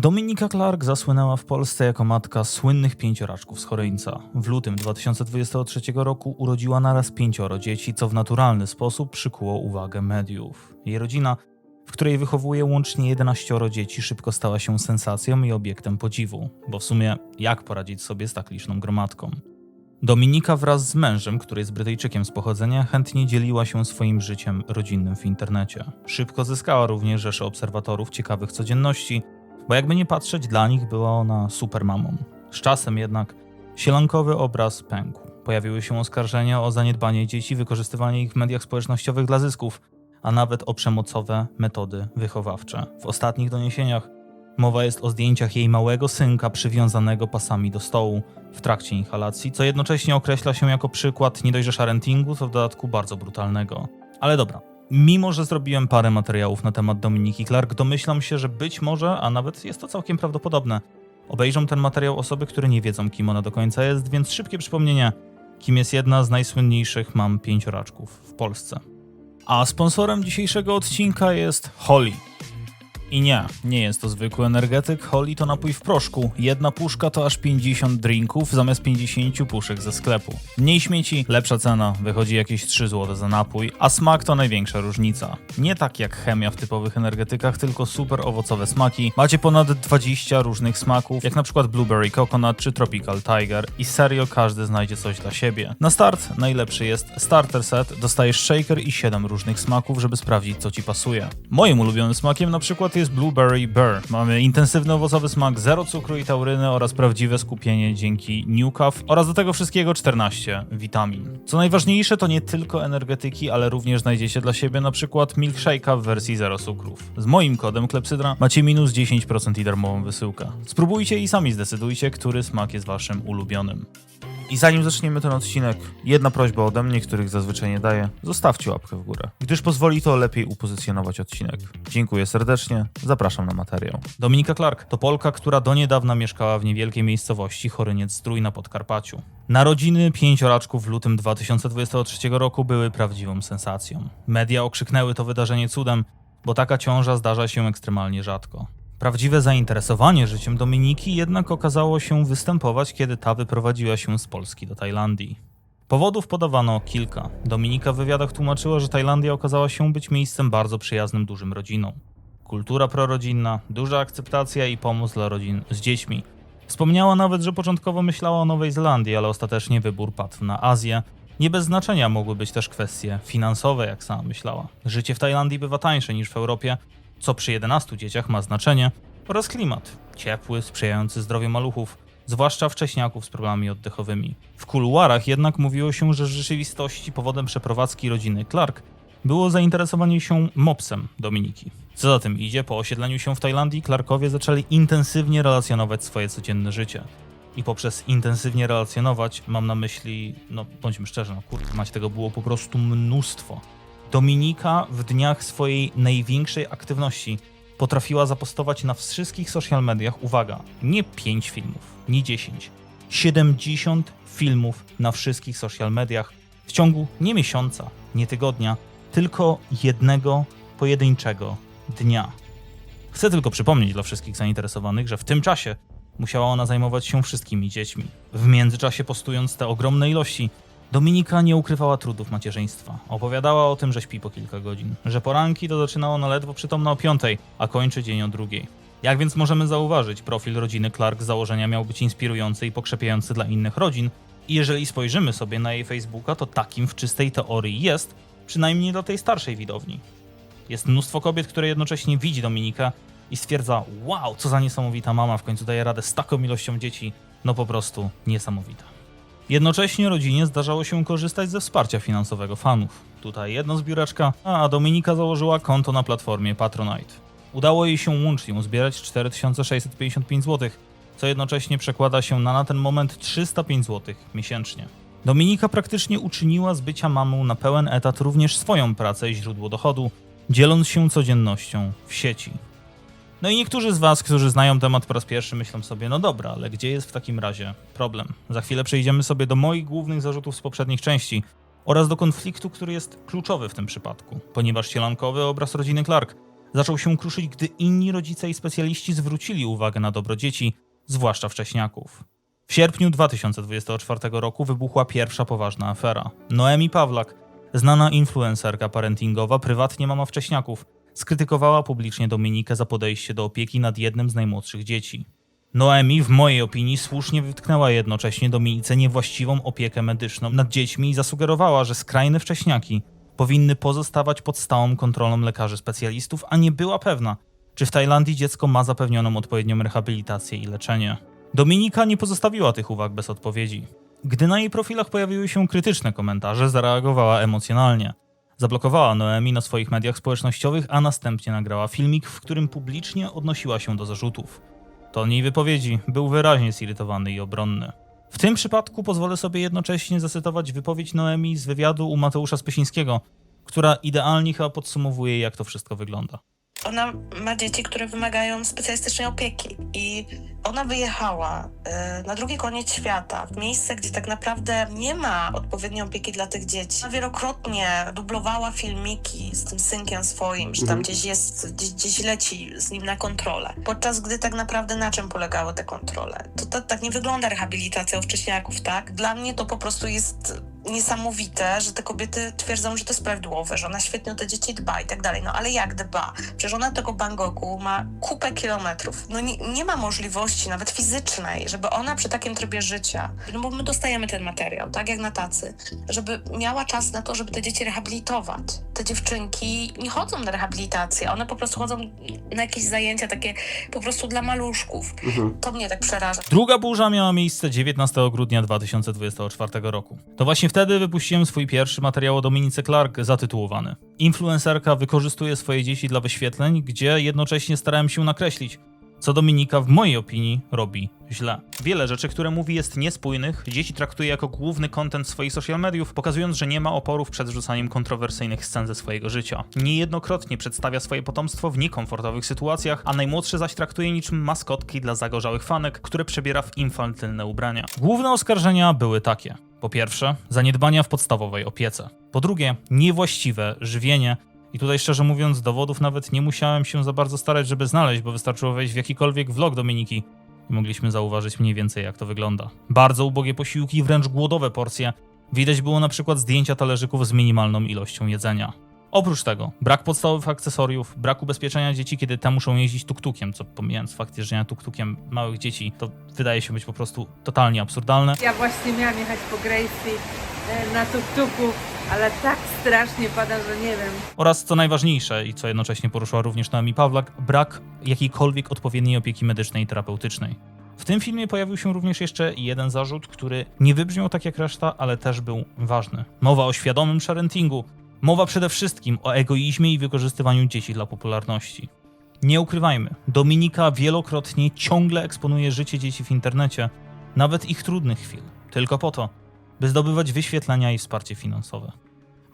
Dominika Clark zasłynęła w Polsce jako matka słynnych pięcioraczków z Choryńca. W lutym 2023 roku urodziła naraz pięcioro dzieci, co w naturalny sposób przykuło uwagę mediów. Jej rodzina, w której wychowuje łącznie 11 dzieci, szybko stała się sensacją i obiektem podziwu, bo w sumie jak poradzić sobie z tak liczną gromadką? Dominika wraz z mężem, który jest Brytyjczykiem z pochodzenia, chętnie dzieliła się swoim życiem rodzinnym w internecie. Szybko zyskała również rzesze obserwatorów ciekawych codzienności, bo jakby nie patrzeć, dla nich była ona supermamą. Z czasem jednak sielankowy obraz pękł. Pojawiły się oskarżenia o zaniedbanie dzieci, wykorzystywanie ich w mediach społecznościowych dla zysków, a nawet o przemocowe metody wychowawcze. W ostatnich doniesieniach mowa jest o zdjęciach jej małego synka przywiązanego pasami do stołu w trakcie inhalacji, co jednocześnie określa się jako przykład nie dość że to w dodatku bardzo brutalnego. Ale dobra, Mimo, że zrobiłem parę materiałów na temat Dominiki Clark, domyślam się, że być może, a nawet jest to całkiem prawdopodobne, obejrzą ten materiał osoby, które nie wiedzą, kim ona do końca jest, więc szybkie przypomnienie, kim jest jedna z najsłynniejszych mam pięcioraczków w Polsce. A sponsorem dzisiejszego odcinka jest Holly. I nie, nie jest to zwykły energetyk, Holly to napój w proszku. Jedna puszka to aż 50 drinków zamiast 50 puszek ze sklepu. Mniej śmieci, lepsza cena, wychodzi jakieś 3 zł za napój, a smak to największa różnica. Nie tak jak chemia w typowych energetykach, tylko super owocowe smaki. Macie ponad 20 różnych smaków, jak na przykład Blueberry Coconut czy Tropical Tiger i serio każdy znajdzie coś dla siebie. Na start najlepszy jest Starter Set, dostajesz shaker i 7 różnych smaków, żeby sprawdzić co ci pasuje. Moim ulubionym smakiem na przykład jest Blueberry Burr. Mamy intensywny owocowy smak, zero cukru i tauryny oraz prawdziwe skupienie dzięki New Cuff oraz do tego wszystkiego 14 witamin. Co najważniejsze to nie tylko energetyki, ale również znajdziecie dla siebie na przykład milkshake'a w wersji zero cukrów. Z moim kodem Klepsydra macie minus 10% i darmową wysyłkę. Spróbujcie i sami zdecydujcie, który smak jest waszym ulubionym. I zanim zaczniemy ten odcinek, jedna prośba ode mnie, których zazwyczaj nie daję. Zostawcie łapkę w górę, gdyż pozwoli to lepiej upozycjonować odcinek. Dziękuję serdecznie, zapraszam na materiał. Dominika Clark to Polka, która do niedawna mieszkała w niewielkiej miejscowości Choryniec Zdrój na Podkarpaciu. Narodziny pięcioraczków w lutym 2023 roku były prawdziwą sensacją. Media okrzyknęły to wydarzenie cudem, bo taka ciąża zdarza się ekstremalnie rzadko. Prawdziwe zainteresowanie życiem Dominiki jednak okazało się występować, kiedy ta wyprowadziła się z Polski do Tajlandii. Powodów podawano kilka. Dominika w wywiadach tłumaczyła, że Tajlandia okazała się być miejscem bardzo przyjaznym dużym rodzinom. Kultura prorodzinna, duża akceptacja i pomoc dla rodzin z dziećmi. Wspomniała nawet, że początkowo myślała o Nowej Zelandii, ale ostatecznie wybór padł na Azję. Nie bez znaczenia mogły być też kwestie finansowe, jak sama myślała. Życie w Tajlandii bywa tańsze niż w Europie, co przy 11 dzieciach ma znaczenie, oraz klimat ciepły, sprzyjający zdrowiu maluchów, zwłaszcza wcześniaków z problemami oddechowymi. W kuluarach jednak mówiło się, że w rzeczywistości powodem przeprowadzki rodziny Clark było zainteresowanie się mopsem Dominiki. Co za tym idzie, po osiedleniu się w Tajlandii Clarkowie zaczęli intensywnie relacjonować swoje codzienne życie. I poprzez intensywnie relacjonować mam na myśli, no bądźmy szczerzy, no kurde, macie tego było po prostu mnóstwo. Dominika w dniach swojej największej aktywności potrafiła zapostować na wszystkich social mediach, uwaga, nie 5 filmów, nie 10, 70 filmów na wszystkich social mediach w ciągu nie miesiąca, nie tygodnia, tylko jednego pojedynczego dnia. Chcę tylko przypomnieć dla wszystkich zainteresowanych, że w tym czasie musiała ona zajmować się wszystkimi dziećmi. W międzyczasie postując te ogromne ilości, Dominika nie ukrywała trudów macierzyństwa. Opowiadała o tym, że śpi po kilka godzin, że poranki to zaczyna ona ledwo przytomna o piątej, a kończy dzień o drugiej. Jak więc możemy zauważyć, profil rodziny Clark z założenia miał być inspirujący i pokrzepiający dla innych rodzin, i jeżeli spojrzymy sobie na jej Facebooka, to takim w czystej teorii jest, przynajmniej do tej starszej widowni. Jest mnóstwo kobiet, które jednocześnie widzi Dominika i stwierdza, wow, co za niesamowita mama, w końcu daje radę z taką ilością dzieci, no po prostu niesamowita. Jednocześnie rodzinie zdarzało się korzystać ze wsparcia finansowego fanów. Tutaj jedna zbióreczka, a Dominika założyła konto na platformie Patronite. Udało jej się łącznie uzbierać 4655 zł, co jednocześnie przekłada się na na ten moment 305 zł miesięcznie. Dominika praktycznie uczyniła z bycia mamą na pełen etat również swoją pracę i źródło dochodu, dzieląc się codziennością w sieci. No i niektórzy z Was, którzy znają temat po raz pierwszy, myślą sobie, no dobra, ale gdzie jest w takim razie problem? Za chwilę przejdziemy sobie do moich głównych zarzutów z poprzednich części oraz do konfliktu, który jest kluczowy w tym przypadku, ponieważ sielankowy obraz rodziny Clark zaczął się kruszyć, gdy inni rodzice i specjaliści zwrócili uwagę na dobro dzieci, zwłaszcza wcześniaków. W sierpniu 2024 roku wybuchła pierwsza poważna afera. Noemi Pawlak, znana influencerka parentingowa, prywatnie mama wcześniaków, skrytykowała publicznie Dominikę za podejście do opieki nad jednym z najmłodszych dzieci. Noemi, w mojej opinii, słusznie wytknęła jednocześnie Dominice niewłaściwą opiekę medyczną nad dziećmi i zasugerowała, że skrajne wcześniaki powinny pozostawać pod stałą kontrolą lekarzy specjalistów, a nie była pewna, czy w Tajlandii dziecko ma zapewnioną odpowiednią rehabilitację i leczenie. Dominika nie pozostawiła tych uwag bez odpowiedzi. Gdy na jej profilach pojawiły się krytyczne komentarze, zareagowała emocjonalnie. Zablokowała Noemi na swoich mediach społecznościowych, a następnie nagrała filmik, w którym publicznie odnosiła się do zarzutów. Ton jej wypowiedzi był wyraźnie zirytowany i obronny. W tym przypadku pozwolę sobie jednocześnie zacytować wypowiedź Noemi z wywiadu u Mateusza Spysińskiego, która idealnie chyba podsumowuje, jak to wszystko wygląda. Ona ma dzieci, które wymagają specjalistycznej opieki i ona wyjechała y, na drugi koniec świata, w miejsce, gdzie tak naprawdę nie ma odpowiedniej opieki dla tych dzieci. Ona wielokrotnie dublowała filmiki z tym synkiem swoim, że tam Mhm. gdzieś jest, gdzieś, gdzieś leci z nim na kontrolę. Podczas gdy tak naprawdę na czym polegały te kontrole? To, to tak nie wygląda rehabilitacja u wcześniaków, tak? Dla mnie to po prostu jest niesamowite, że te kobiety twierdzą, że to jest prawidłowe, że ona świetnie o te dzieci dba i tak dalej. No ale jak dba? Przecież ona tego Bangkoku ma kupę kilometrów. No nie, nie ma możliwości nawet fizycznej, żeby ona przy takim trybie życia, no bo my dostajemy ten materiał, tak jak na tacy, żeby miała czas na to, żeby te dzieci rehabilitować. Te dziewczynki nie chodzą na rehabilitację, one po prostu chodzą na jakieś zajęcia takie po prostu dla maluszków. Mhm. To mnie tak przeraża. Druga burza miała miejsce 19 grudnia 2024 roku. To właśnie wtedy wypuściłem swój pierwszy materiał o Dominice Clark zatytułowany Influencerka wykorzystuje swoje dzieci dla wyświetleń, gdzie jednocześnie starałem się nakreślić, co Dominika w mojej opinii robi źle. Wiele rzeczy, które mówi jest niespójnych, dzieci traktuje jako główny content swoich social mediów, pokazując, że nie ma oporów przed wrzucaniem kontrowersyjnych scen ze swojego życia. Niejednokrotnie przedstawia swoje potomstwo w niekomfortowych sytuacjach, a najmłodszy zaś traktuje niczym maskotki dla zagorzałych fanek, które przebiera w infantylne ubrania. Główne oskarżenia były takie. Po pierwsze, zaniedbania w podstawowej opiece. Po drugie, niewłaściwe żywienie i tutaj szczerze mówiąc, dowodów nawet nie musiałem się za bardzo starać, żeby znaleźć, bo wystarczyło wejść w jakikolwiek vlog Dominiki i mogliśmy zauważyć mniej więcej, jak to wygląda. Bardzo ubogie posiłki, wręcz głodowe porcje. Widać było na przykład zdjęcia talerzyków z minimalną ilością jedzenia. Oprócz tego, brak podstawowych akcesoriów, brak ubezpieczenia dzieci, kiedy te muszą jeździć tuktukiem, co pomijając fakt jeżdżenia tuktukiem małych dzieci, to wydaje się być po prostu totalnie absurdalne. Ja właśnie miałam jechać po Gracie e, na tuk-tuku, ale tak strasznie pada, że nie wiem. Oraz co najważniejsze i co jednocześnie poruszyła również Naomi Pawlak, brak jakiejkolwiek odpowiedniej opieki medycznej i terapeutycznej. W tym filmie pojawił się również jeszcze jeden zarzut, który nie wybrzmiał tak jak reszta, ale też był ważny. Mowa o świadomym sharentingu. Mowa przede wszystkim o egoizmie i wykorzystywaniu dzieci dla popularności. Nie ukrywajmy, Dominika wielokrotnie ciągle eksponuje życie dzieci w internecie, nawet ich trudnych chwil, tylko po to, by zdobywać wyświetlenia i wsparcie finansowe.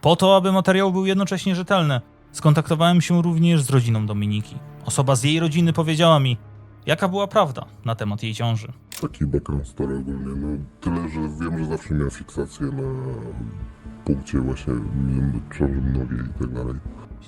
Po to, aby materiał był jednocześnie rzetelny, skontaktowałem się również z rodziną Dominiki. Osoba z jej rodziny powiedziała mi, jaka była prawda na temat jej ciąży. Taki background story ogólnie, no tyle, że wiem, że zawsze miałem fiksację na punkcie właśnie ciąży mnogiej i tak dalej.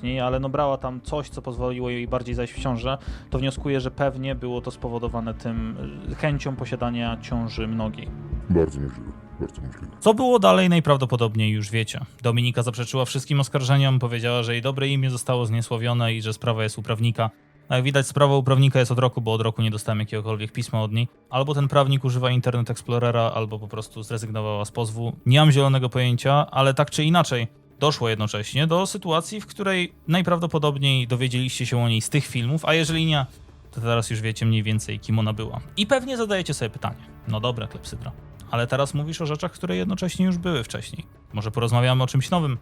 Nie, ale no brała tam coś, co pozwoliło jej bardziej zajść w ciążę, to wnioskuję, że pewnie było to spowodowane tym y, chęcią posiadania ciąży mnogiej. Bardzo możliwe, bardzo możliwe. Co było dalej, najprawdopodobniej już wiecie. Dominika zaprzeczyła wszystkim oskarżeniom, powiedziała, że jej dobre imię zostało zniesławione i że sprawa jest u prawnika. A Jak widać, sprawa u prawnika jest od roku, bo od roku nie dostałem jakiegokolwiek pisma od niej. Albo ten prawnik używa Internet Explorera, albo po prostu zrezygnowała z pozwu. Nie mam zielonego pojęcia, ale tak czy inaczej, doszło jednocześnie do sytuacji, w której najprawdopodobniej dowiedzieliście się o niej z tych filmów, a jeżeli nie, to teraz już wiecie mniej więcej, kim ona była. I pewnie zadajecie sobie pytanie. No dobra, Klepsydra. Ale teraz mówisz o rzeczach, które jednocześnie już były wcześniej. Może porozmawiamy o czymś nowym?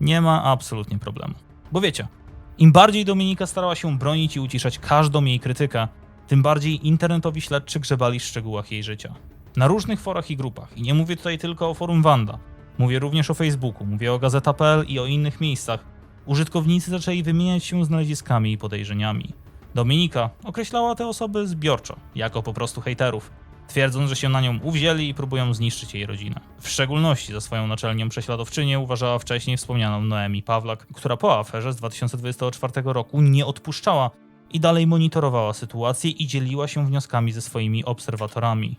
Nie ma absolutnie problemu. Bo wiecie, im bardziej Dominika starała się bronić i uciszać każdą jej krytykę, tym bardziej internetowi śledczy grzebali w szczegółach jej życia. Na różnych forach i grupach. I nie mówię tutaj tylko o forum Wanda. Mówię również o Facebooku, mówię o Gazeta.pl i o innych miejscach. Użytkownicy zaczęli wymieniać się znaleziskami i podejrzeniami. Dominika określała te osoby zbiorczo, jako po prostu hejterów. Twierdząc, że się na nią uwzięli i próbują zniszczyć jej rodzinę. W szczególności za swoją naczelnią prześladowczynię uważała wcześniej wspomnianą Noemi Pawlak, która po aferze z 2024 roku nie odpuszczała i dalej monitorowała sytuację i dzieliła się wnioskami ze swoimi obserwatorami.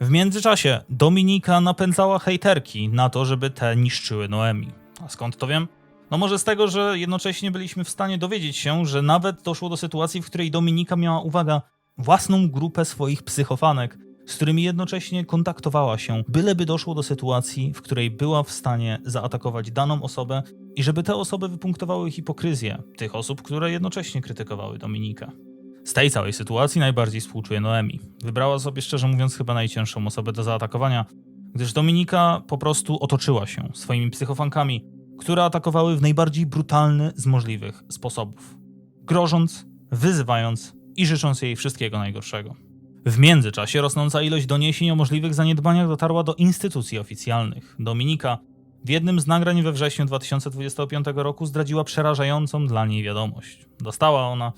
W międzyczasie Dominika napędzała hejterki na to, żeby te niszczyły Noemi. A skąd to wiem? No może z tego, że jednocześnie byliśmy w stanie dowiedzieć się, że nawet doszło do sytuacji, w której Dominika miała, uwaga, własną grupę swoich psychofanek, z którymi jednocześnie kontaktowała się, byleby doszło do sytuacji, w której była w stanie zaatakować daną osobę i żeby te osoby wypunktowały hipokryzję tych osób, które jednocześnie krytykowały Dominikę. Z tej całej sytuacji najbardziej współczuję Noemi. Wybrała sobie szczerze mówiąc chyba najcięższą osobę do zaatakowania, gdyż Dominika po prostu otoczyła się swoimi psychofankami, które atakowały w najbardziej brutalny z możliwych sposobów. Grożąc, wyzywając i życząc jej wszystkiego najgorszego. W międzyczasie rosnąca ilość doniesień o możliwych zaniedbaniach dotarła do instytucji oficjalnych. Dominika w jednym z nagrań we wrześniu 2025 roku zdradziła przerażającą dla niej wiadomość. Dostała ona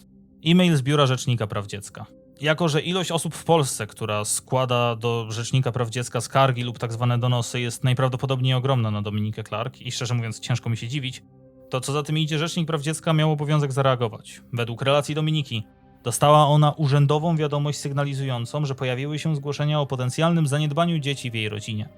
e-mail z Biura Rzecznika Praw Dziecka. Jako, że ilość osób w Polsce, która składa do Rzecznika Praw Dziecka skargi lub tak zwane donosy, jest najprawdopodobniej ogromna na Dominikę Clark i szczerze mówiąc ciężko mi się dziwić, to co za tym idzie, Rzecznik Praw Dziecka miał obowiązek zareagować. Według relacji Dominiki dostała ona urzędową wiadomość sygnalizującą, że pojawiły się zgłoszenia o potencjalnym zaniedbaniu dzieci w jej rodzinie.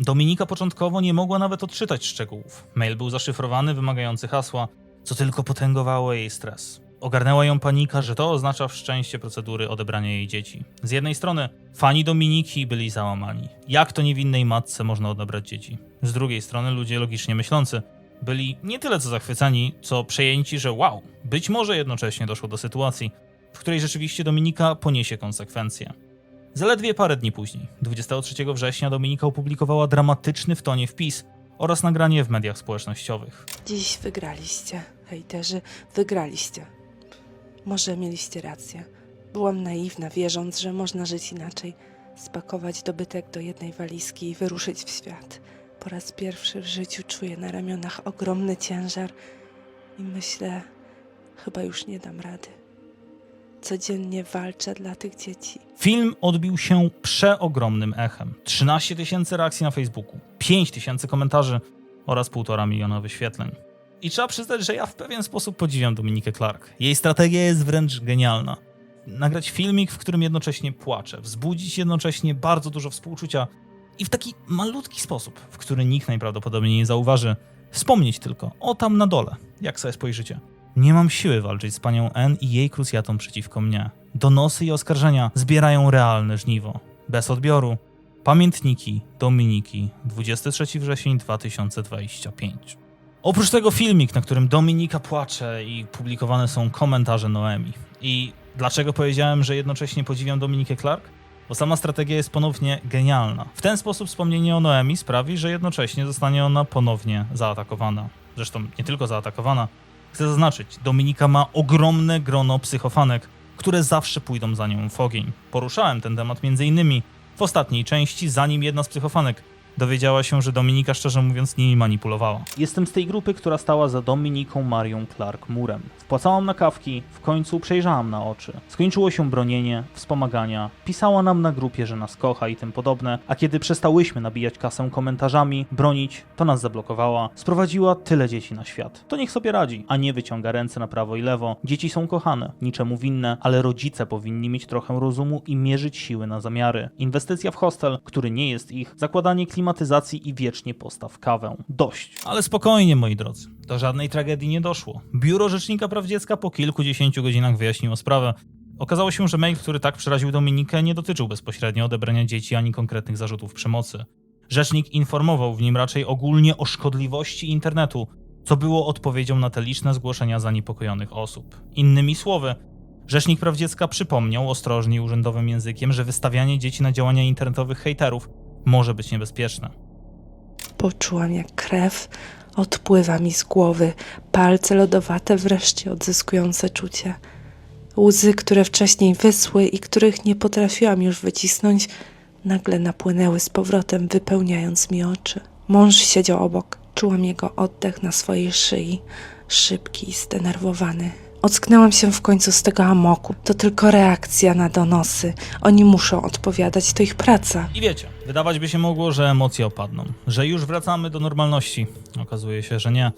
Dominika początkowo nie mogła nawet odczytać szczegółów. Mail był zaszyfrowany, wymagający hasła, co tylko potęgowało jej stres. Ogarnęła ją panika, że to oznacza wszczęście procedury odebrania jej dzieci. Z jednej strony fani Dominiki byli załamani. Jak to niewinnej matce można odebrać dzieci? Z drugiej strony ludzie logicznie myślący byli nie tyle co zachwyceni, co przejęci, że wow, być może jednocześnie doszło do sytuacji, w której rzeczywiście Dominika poniesie konsekwencje. Zaledwie parę dni później, 23 września, Dominika opublikowała dramatyczny w tonie wpis oraz nagranie w mediach społecznościowych. Dziś wygraliście, hejterzy, wygraliście. Może mieliście rację. Byłam naiwna, wierząc, że można żyć inaczej. Spakować dobytek do jednej walizki i wyruszyć w świat. Po raz pierwszy w życiu czuję na ramionach ogromny ciężar i myślę, chyba już nie dam rady. Codziennie walczę dla tych dzieci. Film odbił się przeogromnym echem. 13 tysięcy reakcji na Facebooku, 5 tysięcy komentarzy oraz 1,5 miliona wyświetleń. I trzeba przyznać, że ja w pewien sposób podziwiam Dominikę Clark. Jej strategia jest wręcz genialna. Nagrać filmik, w którym jednocześnie płacze, wzbudzić jednocześnie bardzo dużo współczucia i w taki malutki sposób, w który nikt najprawdopodobniej nie zauważy, wspomnieć tylko o tam na dole, jak sobie spojrzycie. Nie mam siły walczyć z panią N i jej krucjatą przeciwko mnie. Donosy i oskarżenia zbierają realne żniwo. Bez odbioru. Pamiętniki Dominiki, 23 wrzesień 2025. Oprócz tego filmik, na którym Dominika płacze i publikowane są komentarze Noemi. I dlaczego powiedziałem, że jednocześnie podziwiam Dominikę Clark? Bo sama strategia jest ponownie genialna. W ten sposób wspomnienie o Noemi sprawi, że jednocześnie zostanie ona ponownie zaatakowana. Zresztą nie tylko zaatakowana. Chcę zaznaczyć, Dominika ma ogromne grono psychofanek, które zawsze pójdą za nią w ogień. Poruszałem ten temat m.in. w ostatniej części, zanim jedna z psychofanek dowiedziała się, że Dominika szczerze mówiąc nimi manipulowała. Jestem z tej grupy, która stała za Dominiką Marią Clark murem. Wpłacałam na kawki, w końcu przejrzałam na oczy. Skończyło się bronienie, wspomagania, pisała nam na grupie, że nas kocha i tym podobne, a kiedy przestałyśmy nabijać kasę komentarzami, bronić, to nas zablokowała, sprowadziła tyle dzieci na świat. To niech sobie radzi, a nie wyciąga ręce na prawo i lewo. Dzieci są kochane, niczemu winne, ale rodzice powinni mieć trochę rozumu i mierzyć siły na zamiary. Inwestycja w hostel, który nie jest ich, zakładanie i wiecznie postaw kawę. Dość. Ale spokojnie, moi drodzy. Do żadnej tragedii nie doszło. Biuro Rzecznika Praw Dziecka po kilkudziesięciu godzinach wyjaśniło sprawę. Okazało się, że mail, który tak przeraził Dominikę, nie dotyczył bezpośrednio odebrania dzieci ani konkretnych zarzutów przemocy. Rzecznik informował w nim raczej ogólnie o szkodliwości internetu, co było odpowiedzią na te liczne zgłoszenia zaniepokojonych osób. Innymi słowy, Rzecznik Praw Dziecka przypomniał ostrożnie urzędowym językiem, że wystawianie dzieci na działania internetowych hejterów może być niebezpieczne. Poczułam, jak krew odpływa mi z głowy, palce lodowate wreszcie odzyskujące czucie. Łzy, które wcześniej wysły i których nie potrafiłam już wycisnąć, nagle napłynęły z powrotem, wypełniając mi oczy. Mąż siedział obok. Czułam jego oddech na swojej szyi, szybki i zdenerwowany. Ocknęłam się w końcu z tego amoku. To tylko reakcja na donosy. Oni muszą odpowiadać, to ich praca. I wiecie, wydawać by się mogło, że emocje opadną, że już wracamy do normalności. Okazuje się, że nie,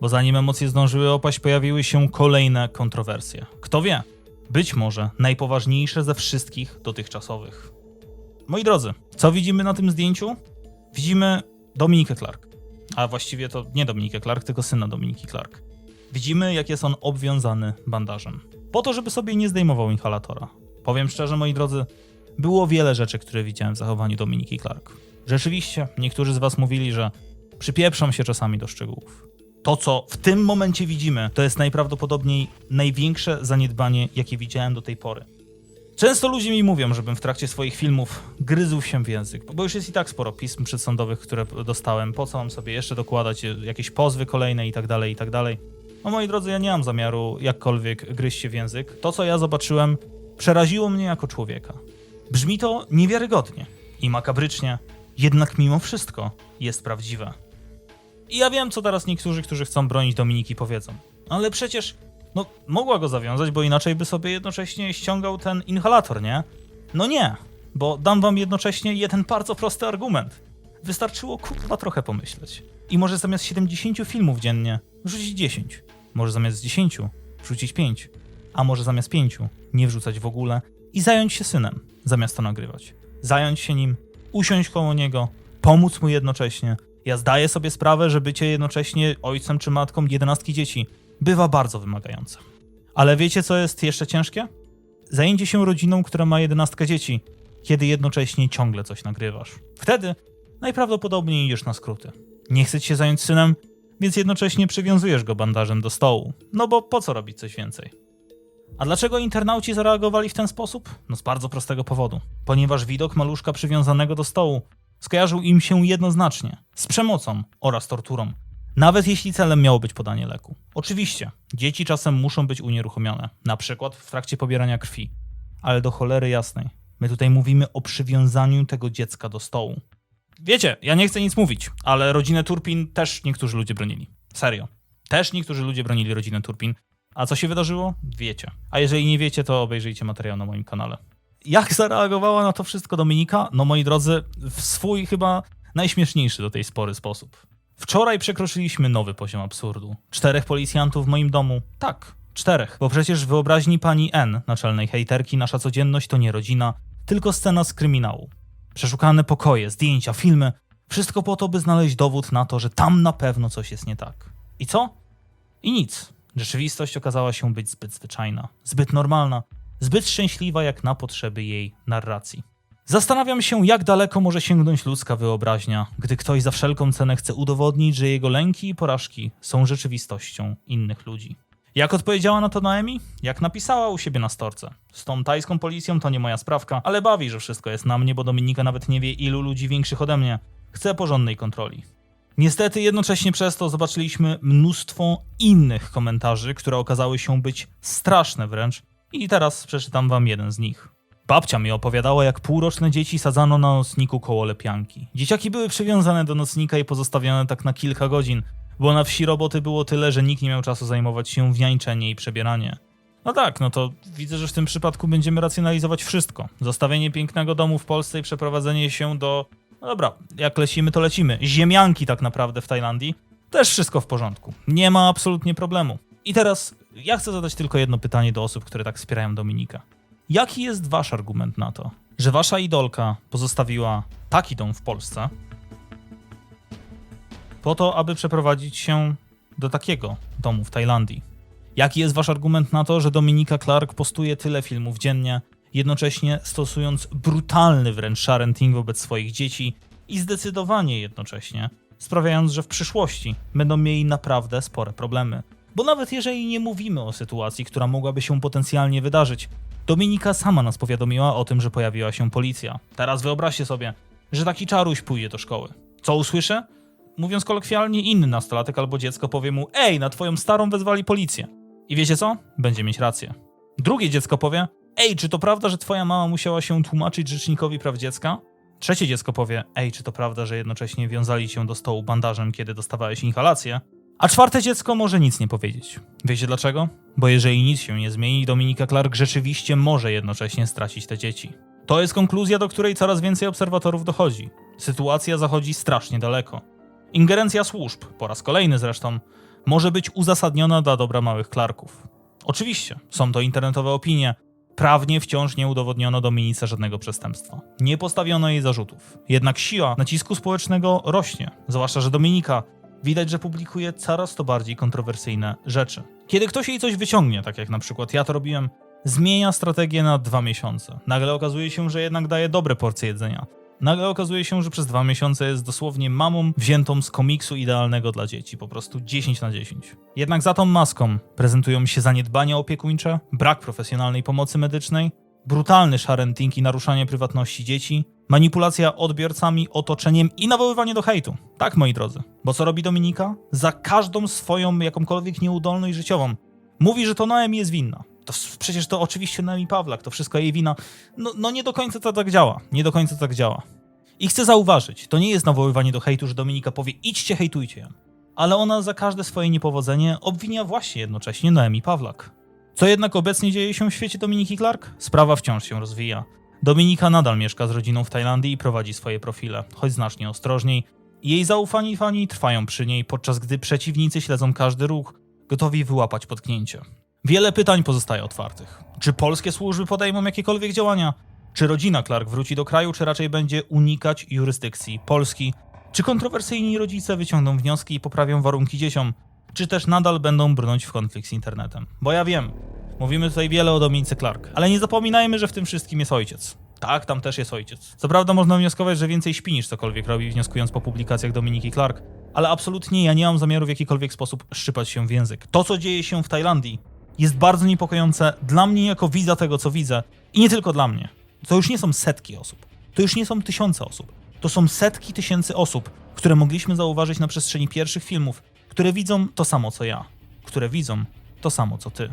bo zanim emocje zdążyły opaść, pojawiły się kolejne kontrowersje. Kto wie, być może najpoważniejsze ze wszystkich dotychczasowych. Moi drodzy, co widzimy na tym zdjęciu? Widzimy Dominikę Clark. A właściwie to nie Dominikę Clark, tylko syna Dominiki Clark. Widzimy, jak jest on obwiązany bandażem. Po to, żeby sobie nie zdejmował inhalatora. Powiem szczerze, moi drodzy, było wiele rzeczy, które widziałem w zachowaniu Dominiki Clark. Rzeczywiście, niektórzy z Was mówili, że przypieprzam się czasami do szczegółów. To, co w tym momencie widzimy, to jest najprawdopodobniej największe zaniedbanie, jakie widziałem do tej pory. Często ludzie mi mówią, żebym w trakcie swoich filmów gryzł się w język, bo już jest i tak sporo pism przedsądowych, które dostałem. Po co mam sobie jeszcze dokładać jakieś pozwy kolejne i tak dalej, i tak dalej. No moi drodzy, ja nie mam zamiaru jakkolwiek gryźć się w język. To, co ja zobaczyłem, przeraziło mnie jako człowieka. Brzmi to niewiarygodnie i makabrycznie, jednak mimo wszystko jest prawdziwe. I ja wiem, co teraz niektórzy, którzy chcą bronić Dominiki, powiedzą. Ale przecież, no, mogła go zawiązać, bo inaczej by sobie jednocześnie ściągał ten inhalator, nie? No nie, bo dam wam jednocześnie jeden bardzo prosty argument. Wystarczyło kurwa trochę pomyśleć. I może zamiast 70 filmów dziennie wrzucić 10. Może zamiast 10 wrzucić 5. A może zamiast 5 nie wrzucać w ogóle i zająć się synem, zamiast to nagrywać. Zająć się nim, usiąść koło niego, pomóc mu jednocześnie. Ja zdaję sobie sprawę, że bycie jednocześnie ojcem czy matką jedenastki dzieci bywa bardzo wymagające. Ale wiecie, co jest jeszcze ciężkie? Zajęcie się rodziną, która ma jedenastkę dzieci, kiedy jednocześnie ciągle coś nagrywasz. Wtedy najprawdopodobniej idziesz na skróty. Nie chcesz się zająć synem, więc jednocześnie przywiązujesz go bandażem do stołu. No bo po co robić coś więcej? A dlaczego internauci zareagowali w ten sposób? No z bardzo prostego powodu. Ponieważ widok maluszka przywiązanego do stołu skojarzył im się jednoznacznie z przemocą oraz torturą. Nawet jeśli celem miało być podanie leku. Oczywiście, dzieci czasem muszą być unieruchomione, na przykład w trakcie pobierania krwi. Ale do cholery jasnej, my tutaj mówimy o przywiązaniu tego dziecka do stołu. Wiecie, ja nie chcę nic mówić, ale rodzinę Turpin też niektórzy ludzie bronili. Serio. Też niektórzy ludzie bronili rodzinę Turpin. A co się wydarzyło? Wiecie. A jeżeli nie wiecie, to obejrzyjcie materiał na moim kanale. Jak zareagowała na to wszystko Dominika? No moi drodzy, w swój chyba najśmieszniejszy do tej spory sposób. Wczoraj przekroczyliśmy nowy poziom absurdu. Czterech policjantów w moim domu? Tak, czterech. Bo przecież w wyobraźni pani N, naczelnej hejterki, nasza codzienność to nie rodzina, tylko scena z kryminału. Przeszukane pokoje, zdjęcia, filmy. Wszystko po to, by znaleźć dowód na to, że tam na pewno coś jest nie tak. I co? I nic. Rzeczywistość okazała się być zbyt zwyczajna, zbyt normalna, zbyt szczęśliwa jak na potrzeby jej narracji. Zastanawiam się, jak daleko może sięgnąć ludzka wyobraźnia, gdy ktoś za wszelką cenę chce udowodnić, że jego lęki i porażki są rzeczywistością innych ludzi. Jak odpowiedziała na to Naomi? Jak napisała u siebie na storce. Z tą tajską policją to nie moja sprawka, ale bawi, że wszystko jest na mnie, bo Dominika nawet nie wie, ilu ludzi większych ode mnie. Chce porządnej kontroli. Niestety jednocześnie przez to zobaczyliśmy mnóstwo innych komentarzy, które okazały się być straszne wręcz i teraz przeczytam wam jeden z nich. Babcia mi opowiadała, jak półroczne dzieci sadzano na nocniku koło lepianki. Dzieciaki były przywiązane do nocnika i pozostawione tak na kilka godzin, bo na wsi roboty było tyle, że nikt nie miał czasu zajmować się w niańczenie i przebieranie. No tak, no to widzę, że w tym przypadku będziemy racjonalizować wszystko. Zostawienie pięknego domu w Polsce i przeprowadzenie się do... No dobra, jak lecimy, to lecimy. Ziemianki tak naprawdę w Tajlandii. Też wszystko w porządku. Nie ma absolutnie problemu. I teraz ja chcę zadać tylko jedno pytanie do osób, które tak wspierają Dominika. Jaki jest wasz argument na to, że wasza idolka pozostawiła taki dom w Polsce po to, aby przeprowadzić się do takiego domu w Tajlandii? Jaki jest wasz argument na to, że Dominika Clark postuje tyle filmów dziennie, jednocześnie stosując brutalny wręcz sharenting wobec swoich dzieci i zdecydowanie jednocześnie sprawiając, że w przyszłości będą mieli naprawdę spore problemy? Bo nawet jeżeli nie mówimy o sytuacji, która mogłaby się potencjalnie wydarzyć, Dominika sama nas powiadomiła o tym, że pojawiła się policja. Teraz wyobraźcie sobie, że taki czaruś pójdzie do szkoły. Co usłyszę? Mówiąc kolokwialnie, inny nastolatek albo dziecko powie mu: Ej, na twoją starą wezwali policję. I wiecie co? Będzie mieć rację. Drugie dziecko powie: Ej, czy to prawda, że twoja mama musiała się tłumaczyć rzecznikowi praw dziecka? Trzecie dziecko powie: Ej, czy to prawda, że jednocześnie wiązali cię do stołu bandażem, kiedy dostawałeś inhalację? A czwarte dziecko może nic nie powiedzieć. Wiecie dlaczego? Bo jeżeli nic się nie zmieni, Dominika Clark rzeczywiście może jednocześnie stracić te dzieci. To jest konkluzja, do której coraz więcej obserwatorów dochodzi. Sytuacja zachodzi strasznie daleko. Ingerencja służb, po raz kolejny zresztą, może być uzasadniona dla dobra małych Clarków. Oczywiście, są to internetowe opinie. Prawnie wciąż nie udowodniono Dominice żadnego przestępstwa. Nie postawiono jej zarzutów. Jednak siła nacisku społecznego rośnie, zwłaszcza, że Dominika widać, że publikuje coraz to bardziej kontrowersyjne rzeczy. Kiedy ktoś jej coś wyciągnie, tak jak na przykład ja to robiłem, zmienia strategię na dwa miesiące. Nagle okazuje się, że jednak daje dobre porcje jedzenia. Nagle okazuje się, że przez dwa miesiące jest dosłownie mamą wziętą z komiksu idealnego dla dzieci, po prostu 10 na 10. Jednak za tą maską prezentują się zaniedbania opiekuńcze, brak profesjonalnej pomocy medycznej, brutalny sharenting i naruszanie prywatności dzieci, manipulacja odbiorcami, otoczeniem i nawoływanie do hejtu. Tak, moi drodzy. Bo co robi Dominika? Za każdą swoją jakąkolwiek nieudolność życiową mówi, że to Noemi jest winna. To przecież to oczywiście Noemi Pawlak, to wszystko jej wina. No, no nie do końca to tak działa. Nie do końca tak działa. I chcę zauważyć, to nie jest nawoływanie do hejtu, że Dominika powie idźcie, hejtujcie ją. Ale ona za każde swoje niepowodzenie obwinia właśnie jednocześnie Noemi Pawlak. Co jednak obecnie dzieje się w świecie Dominiki Clark? Sprawa wciąż się rozwija. Dominika nadal mieszka z rodziną w Tajlandii i prowadzi swoje profile, choć znacznie ostrożniej. Jej zaufani fani trwają przy niej, podczas gdy przeciwnicy śledzą każdy ruch, gotowi wyłapać potknięcie. Wiele pytań pozostaje otwartych. Czy polskie służby podejmą jakiekolwiek działania? Czy rodzina Clark wróci do kraju, czy raczej będzie unikać jurysdykcji Polski? Czy kontrowersyjni rodzice wyciągną wnioski i poprawią warunki dzieciom? Czy też nadal będą brnąć w konflikt z internetem? Bo ja wiem, mówimy tutaj wiele o Dominice Clark, ale nie zapominajmy, że w tym wszystkim jest ojciec. Tak, tam też jest ojciec. Co prawda można wnioskować, że więcej śpi niż cokolwiek robi, wnioskując po publikacjach Dominiki Clark, ale absolutnie ja nie mam zamiaru w jakikolwiek sposób szczypać się w język. To, co dzieje się w Tajlandii, jest bardzo niepokojące dla mnie jako widza tego, co widzę. I nie tylko dla mnie. To już nie są setki osób. To już nie są tysiące osób. To są setki tysięcy osób, które mogliśmy zauważyć na przestrzeni pierwszych filmów, które widzą to samo co ja, które widzą to samo co ty.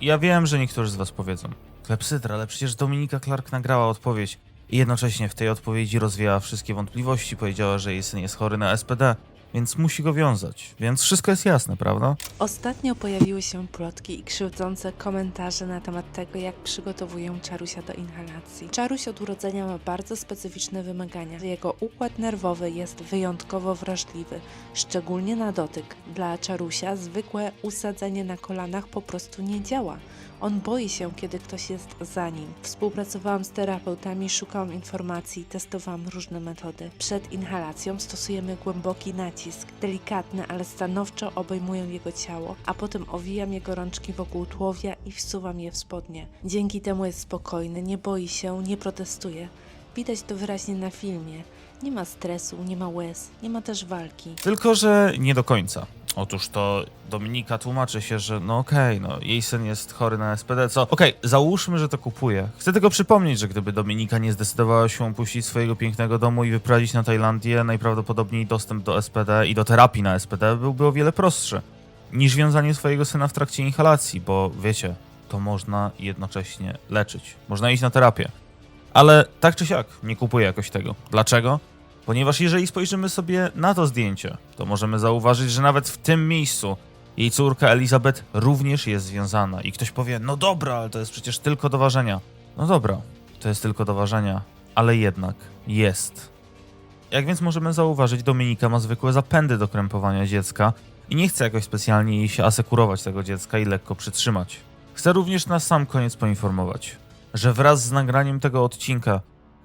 Ja wiem, że niektórzy z was powiedzą, Klepsydra, ale przecież Dominika Clark nagrała odpowiedź i jednocześnie w tej odpowiedzi rozwiała wszystkie wątpliwości, powiedziała, że jej syn jest chory na SPD, więc musi go wiązać. Więc wszystko jest jasne, prawda? Ostatnio pojawiły się plotki i krzywdzące komentarze na temat tego, jak przygotowują Czarusia do inhalacji. Czaruś od urodzenia ma bardzo specyficzne wymagania. Jego układ nerwowy jest wyjątkowo wrażliwy, szczególnie na dotyk. Dla Czarusia zwykłe usadzenie na kolanach po prostu nie działa. On boi się, kiedy ktoś jest za nim. Współpracowałam z terapeutami, szukałam informacji, testowałam różne metody. Przed inhalacją stosujemy głęboki nacisk. Delikatny, ale stanowczo obejmuję jego ciało, a potem owijam jego rączki wokół tułowia i wsuwam je w spodnie. Dzięki temu jest spokojny, nie boi się, nie protestuje. Widać to wyraźnie na filmie. Nie ma stresu, nie ma łez, nie ma też walki. Tylko, że nie do końca. Otóż to Dominika tłumaczy się, że no okej, no jej syn jest chory na SPD, co okej, załóżmy, że to kupuje. Chcę tylko przypomnieć, że gdyby Dominika nie zdecydowała się opuścić swojego pięknego domu i wyprawić na Tajlandię, najprawdopodobniej dostęp do SPD i do terapii na SPD byłby o wiele prostszy niż wiązanie swojego syna w trakcie inhalacji, bo wiecie, to można jednocześnie leczyć. Można iść na terapię. Ale tak czy siak, nie kupuję jakoś tego. Dlaczego? Ponieważ jeżeli spojrzymy sobie na to zdjęcie, to możemy zauważyć, że nawet w tym miejscu jej córka Elizabeth również jest związana. I ktoś powie, no dobra, ale to jest przecież tylko do ważenia. No dobra, to jest tylko do ważenia, ale jednak jest. Jak więc możemy zauważyć, Dominika ma zwykłe zapędy do krępowania dziecka i nie chce jakoś specjalnie jej się asekurować tego dziecka i lekko przytrzymać. Chcę również na sam koniec poinformować, że wraz z nagraniem tego odcinka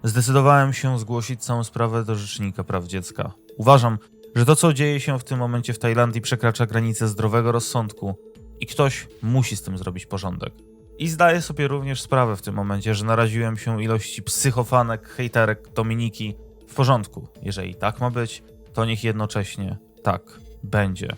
zdecydowałem się zgłosić całą sprawę do Rzecznika Praw Dziecka. Uważam, że to, co dzieje się w tym momencie w Tajlandii, przekracza granice zdrowego rozsądku i ktoś musi z tym zrobić porządek. I zdaję sobie również sprawę w tym momencie, że naraziłem się ilości psychofanek, hejterek Dominiki. W porządku, jeżeli tak ma być, to niech jednocześnie tak będzie.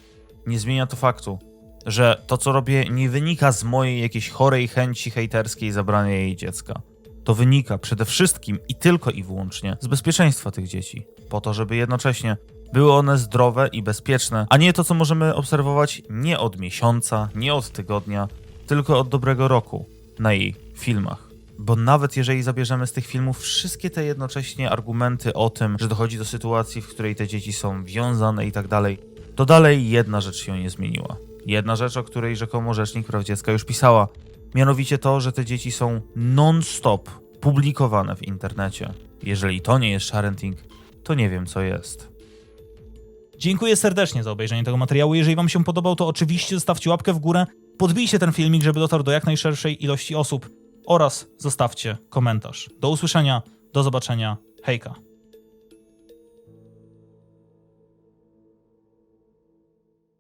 Nie zmienia to faktu, że to, co robię, nie wynika z mojej jakiejś chorej chęci hejterskiej zabrania jej dziecka. To wynika przede wszystkim i tylko i wyłącznie z bezpieczeństwa tych dzieci, po to, żeby jednocześnie były one zdrowe i bezpieczne, a nie to, co możemy obserwować nie od miesiąca, nie od tygodnia, tylko od dobrego roku na jej filmach. Bo nawet jeżeli zabierzemy z tych filmów wszystkie te jednocześnie argumenty o tym, że dochodzi do sytuacji, w której te dzieci są wiązane i tak dalej, to dalej jedna rzecz się nie zmieniła. Jedna rzecz, o której rzekomo Rzecznik Praw Dziecka już pisała. Mianowicie to, że te dzieci są non-stop publikowane w internecie. Jeżeli to nie jest sharenting, to nie wiem co jest. Dziękuję serdecznie za obejrzenie tego materiału. Jeżeli Wam się podobał, to oczywiście zostawcie łapkę w górę, podbijcie ten filmik, żeby dotarł do jak najszerszej ilości osób oraz zostawcie komentarz. Do usłyszenia, do zobaczenia, hejka.